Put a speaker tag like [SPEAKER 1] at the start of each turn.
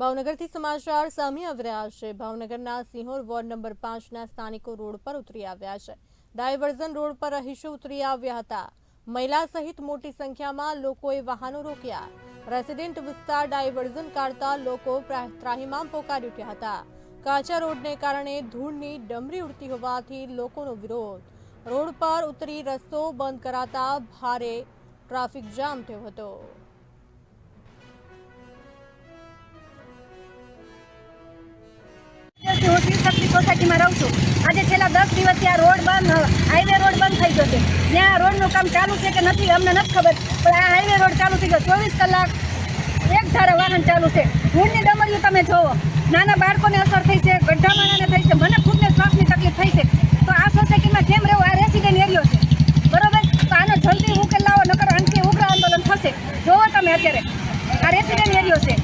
[SPEAKER 1] ભાવનગરથી સમાચાર સામે આવી રહ્યા છે. ભાવનગરના સિંહોર વોર્ડ નંબર પાંચના સ્થાનિકો રોડ પર ઉતરી આવ્યા છે. ડાયવર્ઝન રોડ પર રહીશો ઉતરી આવ્યા હતા. મહિલા સહિત મોટી સંખ્યામાં લોકોએ વાહનો રોક્યા. રેસિડેન્ટ વિસ્તાર ડાયવર્ઝન કાઢતા લોકો ત્રાહિમામ પોકારી ઉઠ્યા હતા. કાચા રોડને કારણે ધૂળની ડમરી ઉડતી હોવાથી લોકોનો વિરોધ. રોડ પર ઉતરી રસ્તો બંધ કરાતા ભારે ટ્રાફિક જામ થયો હતો.
[SPEAKER 2] સોસાયટીમાં રહું છું. આજે છેલ્લા દસ દિવસથી આ રોડ બંધ હાઈવે રોડ બંધ થઈ ગયો છે. ત્યાં આ રોડનું કામ ચાલુ છે કે નથી, અમને નથી ખબર. પણ આ હાઈવે રોડ ચાલુ થઈ ગયો. ચોવીસ કલાક એક ધારા વાહન ચાલુ છે. ઊંડની ડમરીઓ તમે જોવો. નાના બાળકોને અસર થઈ છે ગઢા માણાને થઈ છે. મને ખુદને શ્વાસની તકલીફ થઈ છે. તો આ સોસાયટીમાં કેમ રહેવું, આ રેસિડેન્ટ એરિયો છે. બરોબર? તો આનો જલ્દી ઉકેલ લાવો, નકર અંતે ઉગ્ર આંદોલન થશે. જોવો તમે અત્યારે. આ રેસિડેન્ટ એરિયો છે.